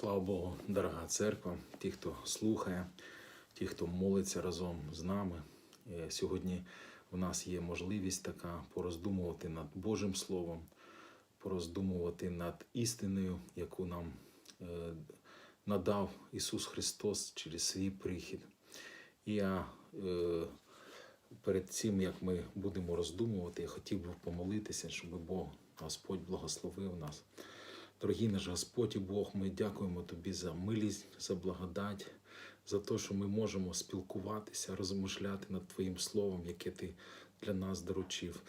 Слава Богу, дорога церква, ті, хто слухає, ті, хто молиться разом з нами. Е, Сьогодні в нас є можливість така пороздумувати над Божим Словом, пороздумувати над істиною, яку нам е, надав Ісус Христос через свій прихід. І я е, перед цим, як ми будемо роздумувати, я хотів би помолитися, щоб Бог Господь благословив нас. Дорогий наш Господь і Бог, ми дякуємо Тобі за милість, за благодать, за те, що ми можемо спілкуватися, розмишляти над Твоїм Словом, яке Ти для нас доручив.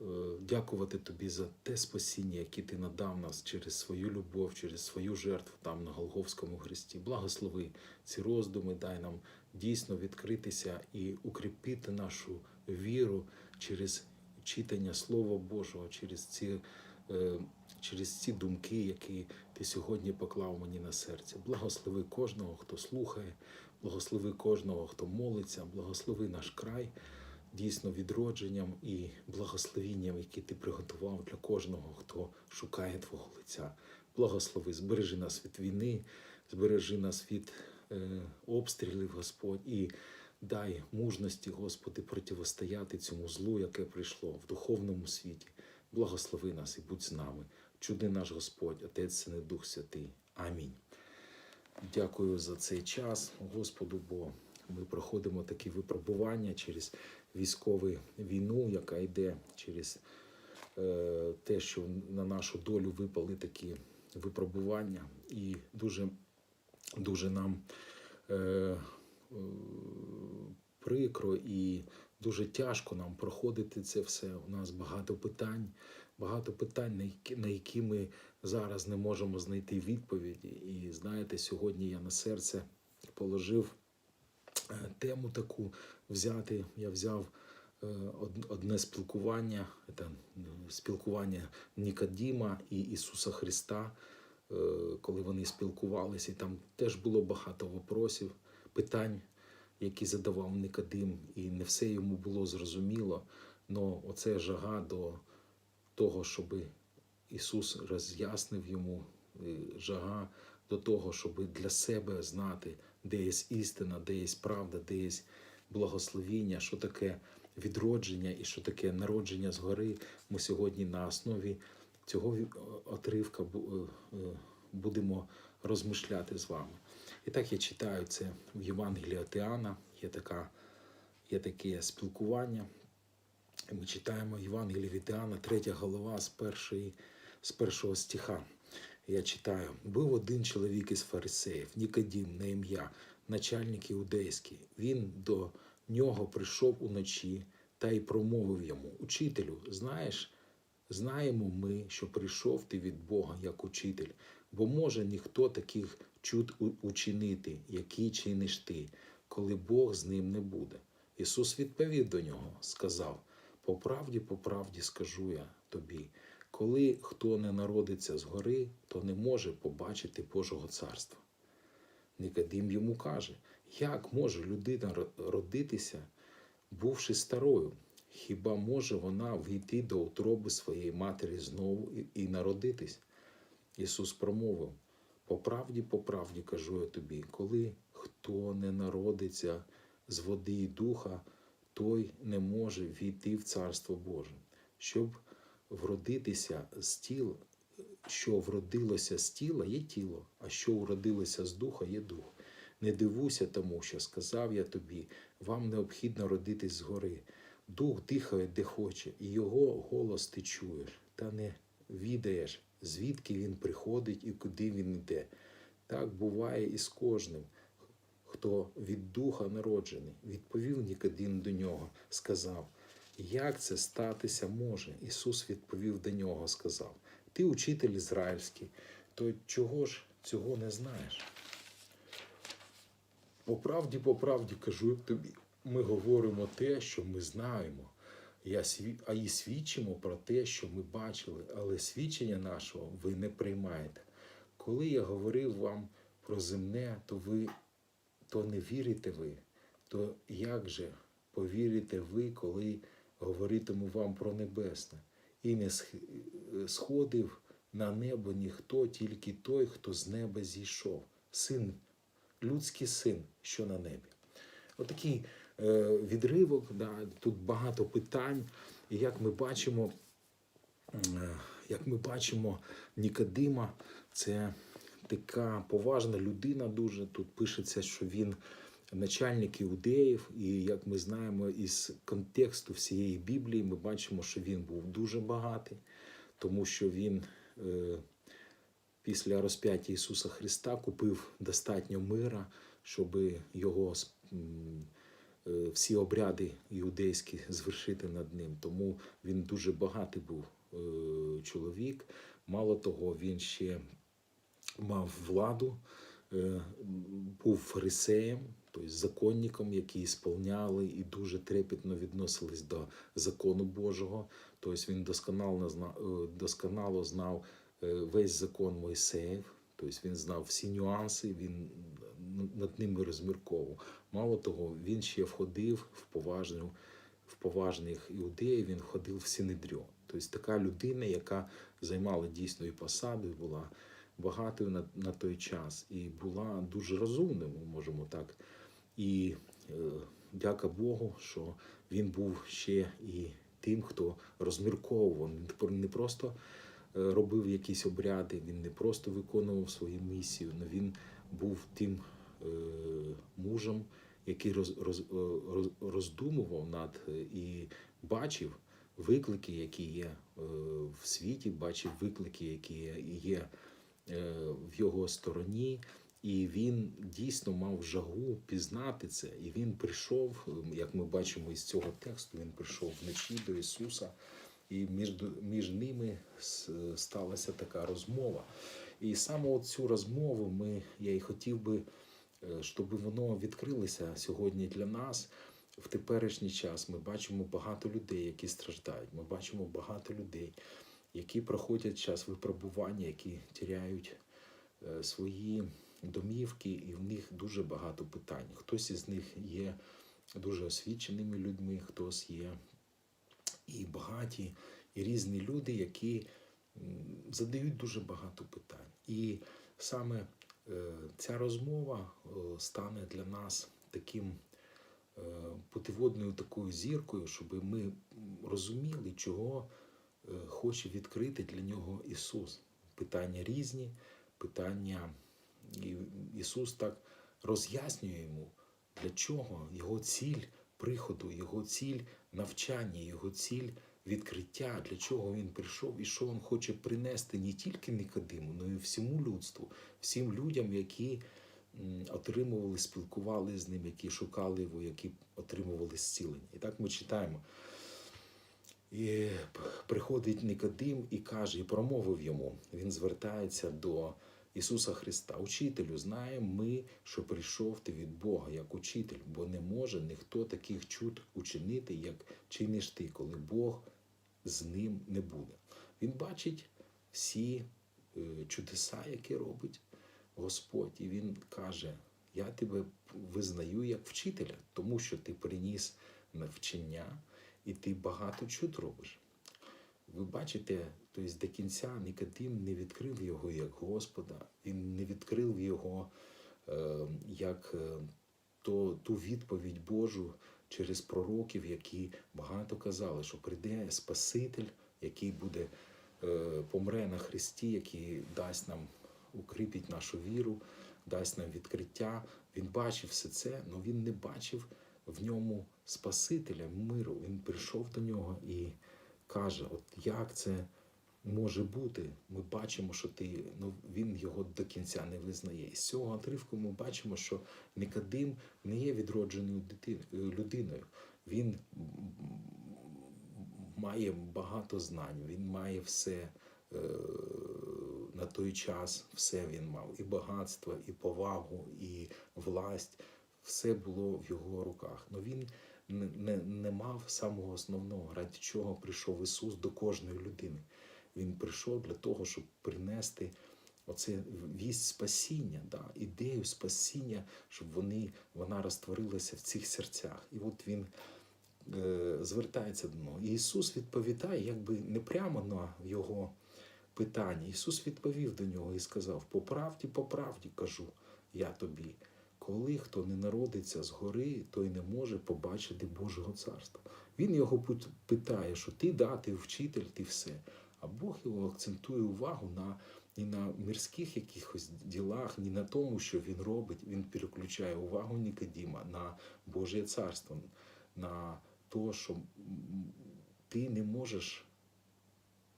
Е, Дякувати Тобі за те спасіння, яке Ти надав нас через свою любов, через свою жертву там на Голговському хресті. Благослови ці роздуми, дай нам дійсно відкритися і укріпити нашу віру через читання Слова Божого, через ці е, через ці думки, які ти сьогодні поклав мені на серце. Благослови кожного, хто слухає, благослови кожного, хто молиться, благослови наш край дійсно відродженням і благословінням, які ти приготував для кожного, хто шукає Твого лиця. Благослови, збережи нас від війни, збережи нас від е, обстрілів, Господь, і дай мужності, Господи, противостояти цьому злу, яке прийшло в духовному світі. Благослови нас і будь з нами. Чуди наш Господь, Отець Син і Дух Святий. Амінь. Дякую за цей час, Господу, бо ми проходимо такі випробування через військову війну, яка йде через е, те, що на нашу долю випали такі випробування. І дуже, дуже нам е, е, прикро і дуже тяжко нам проходити це все. У нас багато питань, багато питань, на які, ми зараз не можемо знайти відповіді. І знаєте, сьогодні я на серце положив е, тему таку взяти. Я взяв е, одне спілкування, це е, спілкування Нікодіма і Ісуса Христа, коли вони спілкувалися, і там теж було багато вопросів, питань, які задавав Никодим, і не все йому було зрозуміло. Но оце жага до того, щоб Ісус роз'яснив йому е, жага до того, щоб для себе знати, де є істина, де є правда, де є благословіння, що таке відродження і що таке народження згори. Ми сьогодні на основі цього отривка бу- е, е, будемо розмишляти з вами. І так я читаю це в Євангелії від є, така, є таке спілкування. Ми читаємо Євангеліє від Іоанна, 3 голова з, першої, з першого стиха. Я читаю: був один чоловік із фарисеїв, Нікодім на ім'я, начальник іудейський. Він до нього прийшов уночі та й промовив йому: Учителю, знаєш, знаємо ми, що прийшов ти від Бога як учитель, бо може ніхто таких чуд учинити, які чиниш ти, коли Бог з ним не буде. Ісус відповів до нього, сказав: По правді, по правді скажу я тобі, коли хто не народиться згори, то не може побачити Божого царства. Никодим йому каже, як може людина родитися, бувши старою? Хіба може вона війти до утроби своєї матері знову і, народитись? Ісус промовив: по правді, по правді кажу я тобі, коли хто не народиться з води і духа, той не може війти в Царство Боже. Щоб вродитися з тіл, що вродилося з тіла, є тіло, а що вродилося з духа, є дух. Не дивуйся тому, що сказав я тобі, вам необхідно родитись згори. Дух дихає, де хоче, і його голос ти чуєш, та не відаєш, звідки він приходить і куди він йде. Так буває і з кожним, хто від духа народжений. Відповів Нікодим до нього, сказав, як це статися може? Ісус відповів до нього, сказав: Ти учитель ізраїльський, то чого ж цього не знаєш? По правді, по правді кажу тобі, ми говоримо те, що ми знаємо, а і свідчимо про те, що ми бачили, але свідчення нашого ви не приймаєте. Коли я говорив вам про земне, то ви то не вірите ви, то як же повірите ви, коли говоритиму вам про небесне? І не сходив на небо ніхто, тільки той, хто з неба зійшов. Син, людський син, що на небі. Отакий е, відривок, да, тут багато питань. І як ми бачимо, е, як ми бачимо, Нікодима це така поважна людина. Дуже тут пишеться, що він начальник іудеїв, і як ми знаємо із контексту всієї Біблії, ми бачимо, що він був дуже багатий, тому що він е, після розп'яття Ісуса Христа купив достатньо мира, щоб його е, всі обряди іудейські звершити над ним. Тому він дуже багатий був е, чоловік. Мало того, він ще мав владу, е, був фарисеєм, тобто законником, які сповняли і дуже трепетно відносились до закону Божого. Тобто він досконало знав, досконало знав е, весь закон Мойсеїв, тобто він знав всі нюанси, він над ними розмірковував. Мало того, він ще входив в поважну, в поважних іудеїв, він входив в Синедріон. Тобто така людина, яка займала дійсно і посаду, була багатою на, на той час, і була дуже розумною, ми можемо так. І е, дяка Богу, що він був ще і тим, хто розмірковував. Він не просто е, робив якісь обряди, він не просто виконував свою місію, але він був тим е, мужем, який роз, роз, е, роз, роздумував над е, і бачив виклики, які є в світі, бачив виклики, які є, в його стороні. І він дійсно мав жагу пізнати це. І він прийшов, як ми бачимо із цього тексту, він прийшов вночі до Ісуса, і між, між ними сталася така розмова. І саме цю розмову ми, я і хотів би, е, щоб воно відкрилося сьогодні для нас. В теперішній час ми бачимо багато людей, які страждають. Ми бачимо багато людей, які проходять час випробування, які тіряють е, свої домівки, і в них дуже багато питань. Хтось із них є дуже освіченими людьми, хтось є і багаті, і різні люди, які задають дуже багато питань. І саме е, ця розмова е, стане для нас таким путеводною такою зіркою, щоб ми розуміли, чого хоче відкрити для нього Ісус. Питання різні, питання і Ісус так роз'яснює йому, для чого його ціль приходу, його ціль навчання, його ціль відкриття, для чого він прийшов і що він хоче принести не тільки Никодиму, але й всьому людству, всім людям, які отримували, спілкували з ним, які шукали його, які отримували зцілення. І так ми читаємо. І приходить Никодим і каже, і промовив йому. Він звертається до Ісуса Христа. Учителю, знаємо ми, що прийшов ти від Бога як учитель, бо не може ніхто таких чуд учинити, як чиниш ти, коли Бог з ним не буде. Він бачить всі е, чудеса, які робить Господь, і він каже: Я тебе визнаю як вчителя, тому що ти приніс навчання і ти багато чуд робиш. Ви бачите, тобто до кінця Никодим не відкрив його як Господа, він не відкрив його е, як е, то, ту відповідь Божу через пророків, які багато казали, що прийде Спаситель, який буде е, помре на Христі, який дасть нам укріпить нашу віру, дасть нам відкриття. Він бачив все це, але він не бачив в ньому Спасителя миру. Він прийшов до нього і каже: От як це може бути? Ми бачимо, що ти ну він його до кінця не визнає. І з цього отривку ми бачимо, що Никодим не є відродженою людиною. Він має багато знань, він має все. е, На той час все він мав і багатство, і повагу, і власть. Все було в його руках. Но він не, не, мав самого основного, ради чого прийшов Ісус до кожної людини. Він прийшов для того, щоб принести оце вість спасіння, да, ідею спасіння, щоб вони, вона розтворилася в цих серцях. І от він е, звертається до нього. І Ісус відповідає, якби не прямо на його питання. Ісус відповів до нього і сказав: По правді, по правді кажу я тобі. Коли хто не народиться згори, той не може побачити Божого царства. Він його питає, що ти да, ти вчитель, ти все. А Бог його акцентує увагу на ні на мирських якихось ділах, ні на тому, що він робить. Він переключає увагу Нікодіма на Боже царство, на те, що ти не можеш,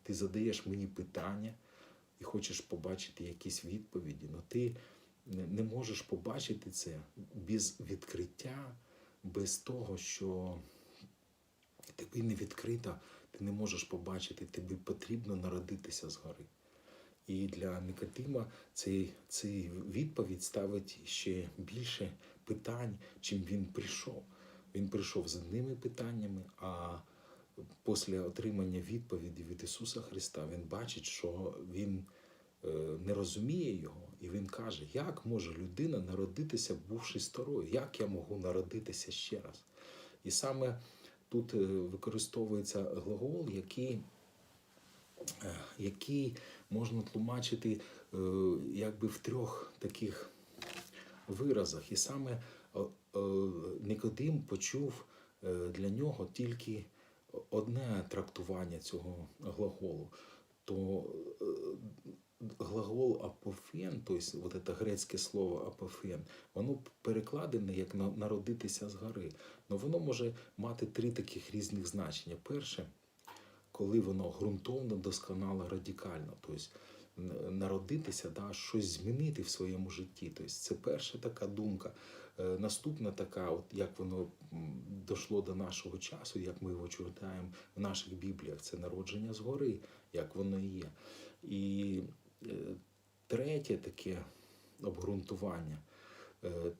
ти задаєш мені питання і хочеш побачити якісь відповіді, але ти не можеш побачити це без відкриття, без того, що тобі не відкрита, ти не можеш побачити, тобі потрібно народитися згори. І для Никодима цей, цей відповідь ставить ще більше питань, чим він прийшов. Він прийшов з одними питаннями, а після отримання відповіді від Ісуса Христа він бачить, що він не розуміє його, і він каже, як може людина народитися, бувши старою? Як я можу народитися ще раз? І саме тут е, використовується глагол, який, е, який можна тлумачити е, якби в трьох таких виразах. І саме е, е, Никодим почув е, для нього тільки одне трактування цього глаголу. То е, глагол апофен, тобто вот это грецьке слово апофен, воно перекладене як на- народитися згори. Но воно може мати три таких різних значення. Перше, коли воно ґрунтовно, досконало, радикально. Тобто народитися, да, щось змінити в своєму житті. Тобто це перша така думка. Е, Наступна така, от як воно дійшло до нашого часу, як ми його читаємо в наших бібліях, це народження згори, як воно і є. І третє таке обґрунтування. Е,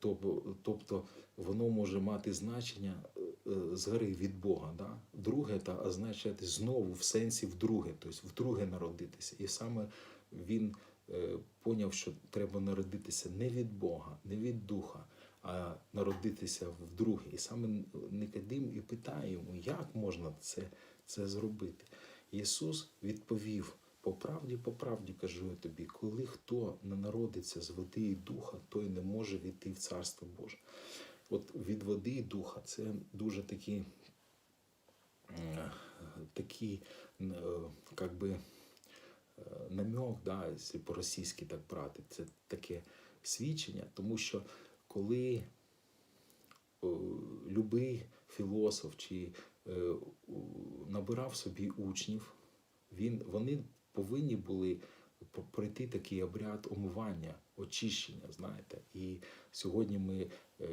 Тобто воно може мати значення е, згори від Бога. Да? Друге та означати знову в сенсі вдруге, тобто вдруге народитися. І саме він е, поняв, що треба народитися не від Бога, не від Духа, а народитися вдруге. І саме Никодим і питає йому, як можна це, це зробити. Ісус відповів. По правді, по правді кажу я тобі, коли хто не народиться з води і духа, той не може війти в Царство Боже. От від води і духа це дуже такі, такі е, как би, е, намек, да, якщо по-російськи так брати, це таке свідчення, тому що коли е, любий філософ чи набирав собі учнів, він, вони повинні були пройти такий обряд омивання, очищення, знаєте. І сьогодні ми е,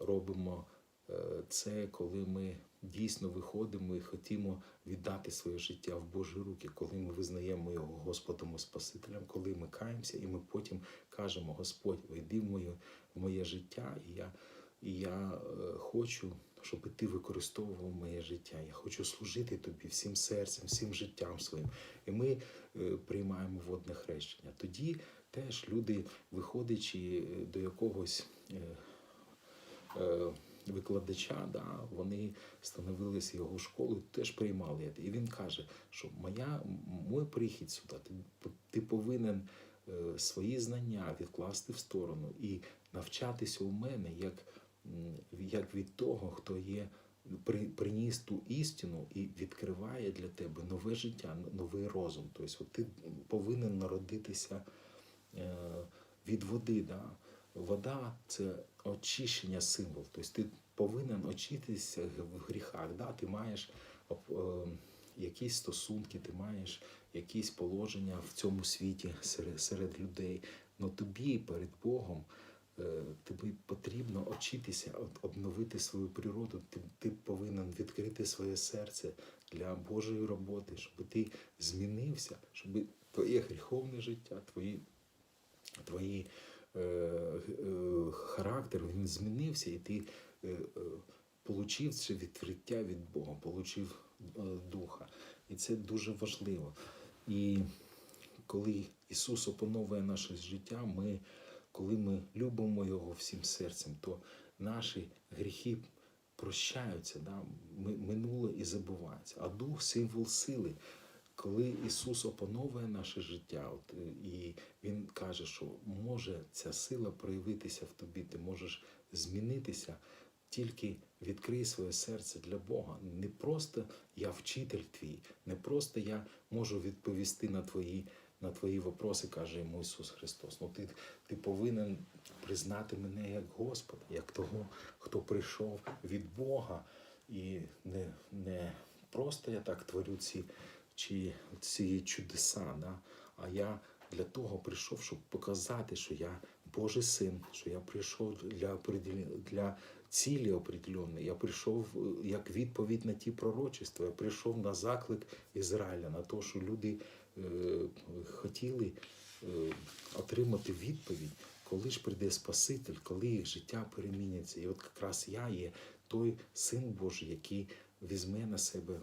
робимо е, це, коли ми дійсно виходимо і хотімо віддати своє життя в Божі руки, коли ми визнаємо його Господом і Спасителем, коли ми каємося, і ми потім кажемо: Господь, вийди моє, в моє життя, і я, і я е, хочу, щоб ти використовував моє життя. Я хочу служити тобі всім серцем, всім життям своїм. І ми е, приймаємо водне хрещення. Тоді теж люди, виходячи е, до якогось. е, Викладача, да, вони становилися його школою, теж приймали. І він каже, що моя, мой прихід сюди, ти, ти повинен свої знання відкласти в сторону і навчатися у мене як, як від того, хто є, при, приніс ту істину і відкриває для тебе нове життя, новий розум. Тобто ти повинен народитися е, від води. Да? Вода це очищення символ. Тобто ти повинен очитися в гріхах. Да? Ти маєш е, якісь стосунки, ти маєш якісь положення в цьому світі серед, людей. Но тобі перед Богом тобі потрібно очитися, обновити свою природу. Ти, ти повинен відкрити своє серце для Божої роботи, щоб ти змінився, щоб твоє гріховне життя, твої, твої е, е, характер він змінився, і ти е, е, получив це відкриття від Бога, получив е, Духа. І це дуже важливо. І коли Ісус опановує наше життя, ми, коли ми любимо Його всім серцем, то наші гріхи прощаються, да? минуле і забувається. А дух символ сили. коли Ісус опановує наше життя, от, е, і Він каже, що може ця сила проявитися в тобі, ти можеш змінитися, тільки відкрий своє серце для Бога. Не просто я вчитель твій, не просто я можу відповісти на твої, на твої вопроси, каже йому Ісус Христос. Ну ти, ти повинен признати мене як Господа, як того, хто прийшов від Бога. І не, не просто я так творю ці, чи, ці чудеса, да? а я для того прийшов, щоб показати, що я Божий син, що я прийшов для, для цілі определенної. Я прийшов е, як відповідь на ті пророчества. Я прийшов на заклик Ізраїля, на те, що люди хотіли е, отримати відповідь, коли ж прийде Спаситель, коли їх життя переміняться. І от якраз я є той син Божий, який візьме на себе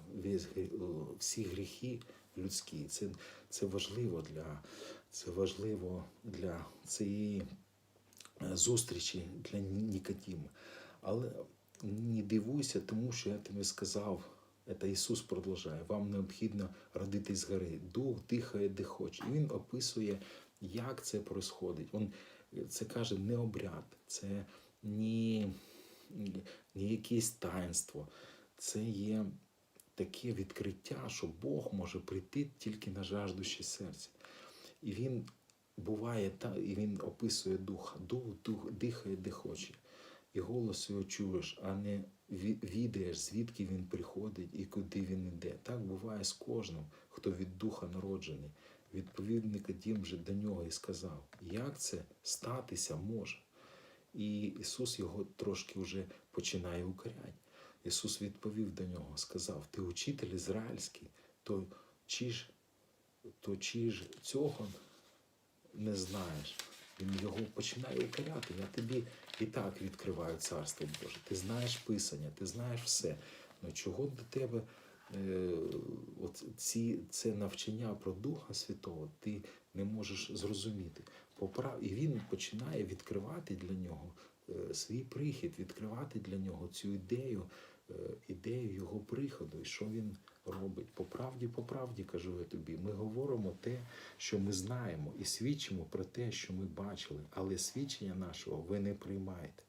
всі гріхи людські. Це, це важливо для це важливо для цієї е, зустрічі для Ні- Нікодіма. Але не дивуйся, тому що я тобі сказав, це Ісус продовжує. Вам необхідно родитись згори. Дух дихає, де хоче. І Він описує, як це происходить. Він це каже не обряд, це не, не якесь таїнство. Це є таке відкриття, що Бог може прийти тільки на жаждуще серце. І він буває та, і він описує духа. Дух, дух дихає, де хоче. І голос його чуєш, а не відаєш, звідки він приходить і куди він іде. Так буває з кожним, хто від духа народжений. Відповів Никодім же до нього і сказав, як це статися може. І Ісус його трошки вже починає укоряти. Ісус відповів до нього, сказав: Ти учитель ізраїльський, то чи ж, то чи ж цього не знаєш? Він його починає укоряти. Я тобі і так відкриваю царство Боже. Ти знаєш Писання, ти знаєш все. Ну чого до тебе е, от ці, це навчання про Духа Святого ти не можеш зрозуміти. Поправ... І він починає відкривати для нього е, свій прихід, відкривати для нього цю ідею, е, ідею його приходу, і що він робить. По правді, по правді кажу я тобі. Ми говоримо те, що ми знаємо, і свідчимо про те, що ми бачили, але свідчення нашого ви не приймаєте.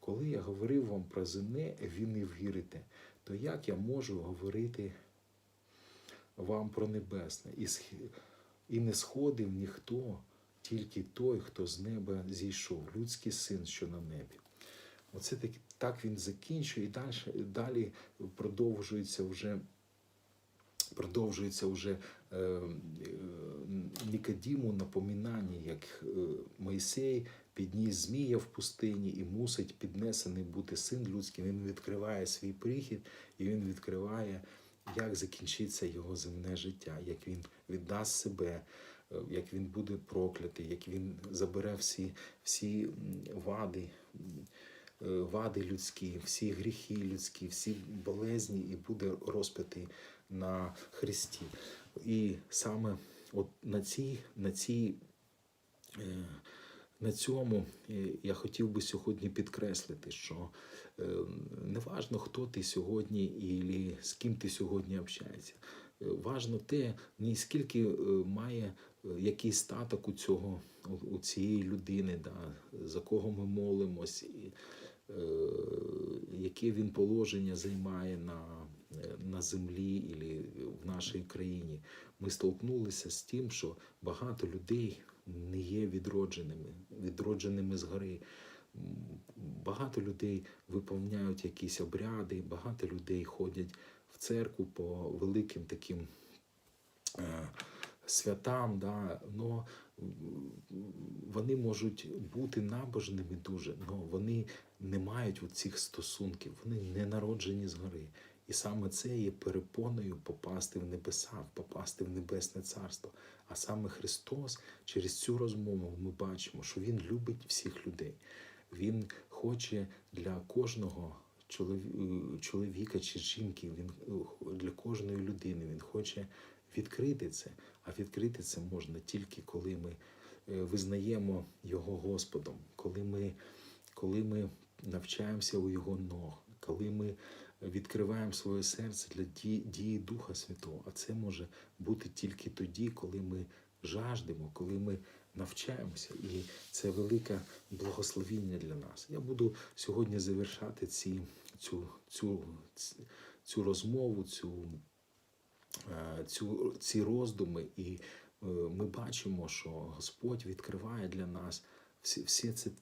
Коли я говорив вам про земне, ви не вірите, то як я можу говорити вам про небесне? І, не сходив ніхто, тільки той, хто з неба зійшов, людський син, що на небі. Оце так, так він закінчує, і далі, далі продовжується вже продовжується вже е, Нікодіму напоминання, як е, Мойсей підніс змія в пустині і мусить піднесений бути син людський. Він відкриває свій прихід і він відкриває, як закінчиться його земне життя, як він віддасть себе, е, як він буде проклятий, як він забере всі, всі вади. Вади людські, всі гріхи людські, всі болезні, і буде розп'ятий на Христі. І саме от на цій, на цій, е, на цьому е, я хотів би сьогодні підкреслити, що е, неважно, хто ти сьогодні і з ким ти сьогодні общаєшся. Важно те, не скільки має який статок у цього у- цієї людини, да, за кого ми молимось, і, е, яке він положення займає на, на землі і в нашій країні. Ми столкнулися з тим, що багато людей не є відродженими, відродженими згори. М, Багато людей виповняють якісь обряди, багато людей ходять в церкву по великим таким е, святам, да, но вони можуть бути набожними дуже, але вони не мають цих стосунків, вони не народжені згори. І саме це є перепоною попасти в небеса, попасти в небесне царство. А саме Христос через цю розмову ми бачимо, що Він любить всіх людей. Він хоче для кожного чоловіка чи жінки, він е, для кожної людини він хоче відкрити це. А відкрити це можна тільки коли ми е, визнаємо Його Господом, коли ми, коли ми навчаємося у Його ног, коли ми е, відкриваємо своє серце для дії, Духа Святого. А це може бути тільки тоді, коли ми жаждемо, коли ми навчаємося. І це велике благословіння для нас. Я буду сьогодні завершати ці, цю, цю, цю розмову, цю, е, цю, ці роздуми. І е, ми бачимо, що Господь відкриває для нас всі, всі, ці,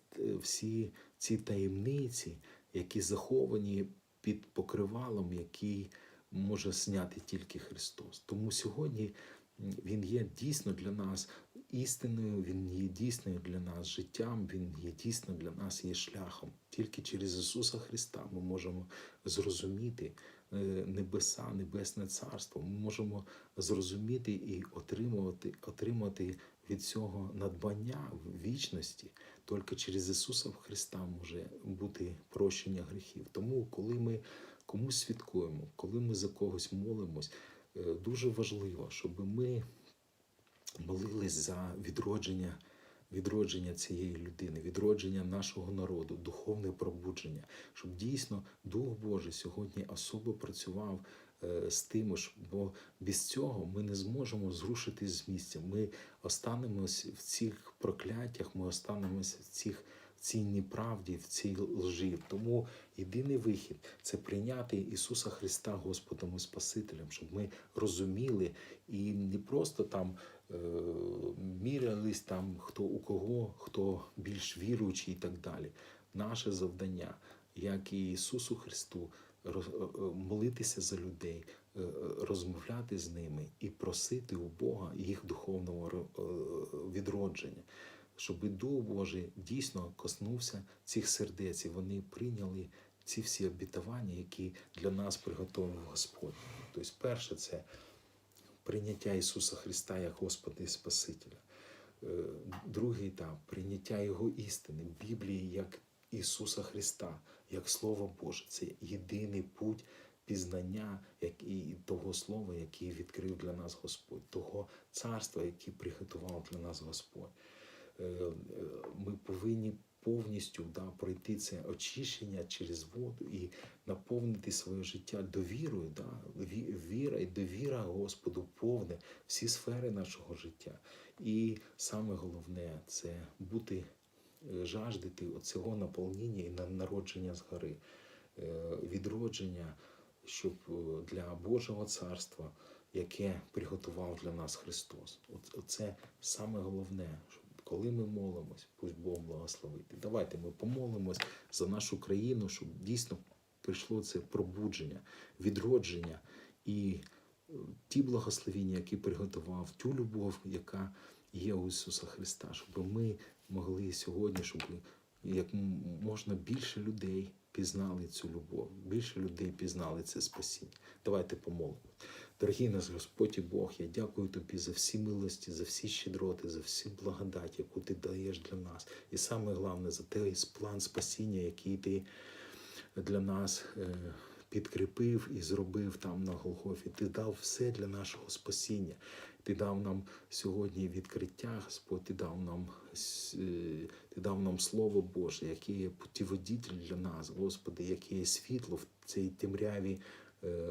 всі ці таємниці, які заховані під покривалом, який може зняти тільки Христос. Тому сьогодні Він є дійсно для нас істиною, Він є дійсною для нас життям, Він є дійсно для нас є шляхом. Тільки через Ісуса Христа ми можемо зрозуміти е, небеса, небесне царство. Ми можемо зрозуміти і отримувати, отримати від цього надбання в вічності. Тільки через Ісуса Христа може бути прощення гріхів. Тому, коли ми комусь свідкуємо, коли ми за когось молимось, е, дуже важливо, щоб ми молились за відродження, відродження цієї людини, відродження нашого народу, духовне пробудження, щоб дійсно Дух Божий сьогодні особо працював е, з тим, ж, бо без цього ми не зможемо зрушити з місця. Ми останемось в цих прокляттях, ми останемось в цих цій неправді, в цій лжі. Тому єдиний вихід це прийняти Ісуса Христа Господом і Спасителем, щоб ми розуміли і не просто там е, мірялись там, хто у кого, хто більш віруючий і так далі. Наше завдання, як і Ісусу Христу, молитися за людей, е, е, розмовляти з ними і просити у Бога їх духовного е, відродження, щоб Дух Божий дійсно коснувся цих сердець, і вони прийняли ці всі обітування, які для нас приготовив Господь. Тобто, перше, це прийняття Ісуса Христа як Господа і Спасителя. Е, Другий етап прийняття Його істини, Біблії як Ісуса Христа, як Слово Боже. Це єдиний путь пізнання як і того слова, який відкрив для нас Господь, того царства, яке приготував для нас Господь. Е, е, Ми повинні повністю да, пройти це очищення через воду і наповнити своє життя довірою. Да, віра і довіра Господу повне всі сфери нашого життя. І саме головне це бути е, жаждати оцього наповнення і на- народження згори, е, відродження, щоб е, для Божого царства, яке приготував для нас Христос. Оце саме головне, щоб коли ми молимось, пусть Бог благословить. Давайте ми помолимось за нашу країну, щоб дійсно прийшло це пробудження, відродження і ті благословіння, які приготував, ту любов, яка є у Ісуса Христа, щоб ми могли сьогодні, щоб як можна більше людей пізнали цю любов, більше людей пізнали це спасіння. Давайте помолимось. Дорогий наш Господь і Бог, я дякую Тобі за всі милості, за всі щедроти, за всі благодать, яку ти даєш для нас. І саме головне за той план спасіння, який ти для нас е, підкріпив і зробив там на Голгофі. Ти дав все для нашого спасіння. Ти дав нам сьогодні відкриття, Господь, ти дав нам, е, ти дав нам Слово Боже, яке є путіводитель для нас, Господи, яке є світло в цій темряві е,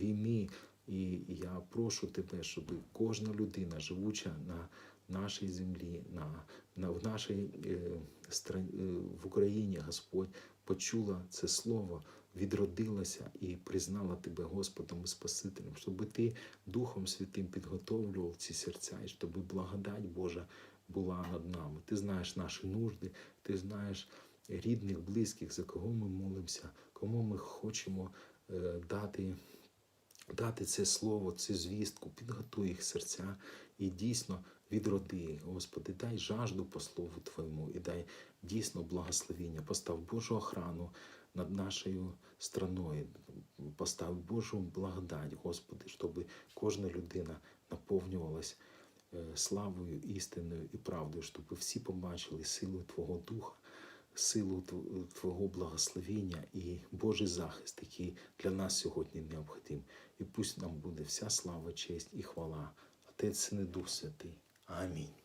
війни. І я прошу тебе, щоб кожна людина, живуча на нашій землі, на, на в нашій е, стран, е, в Україні, Господь, почула це слово, відродилася і признала тебе Господом і Спасителем, щоб ти Духом Святим підготовлював ці серця, і щоб благодать Божа була над нами. Ти знаєш наші нужди, ти знаєш рідних, близьких, за кого ми молимося, кому ми хочемо е, дати дати це слово, цю звістку, підготуй їх серця і дійсно відроди. Господи, дай жажду по слову Твоєму і дай дійсно благословіння. Постав Божу охрану над нашою страною, постав Божу благодать, Господи, щоб кожна людина наповнювалась е, славою, істиною і правдою, щоб всі побачили силу Твого Духа. Силу Твого благословіння і Божий захист, який для нас сьогодні необхідний. І пусть нам буде вся слава, честь і хвала. Отець і Дух Святий. Амінь.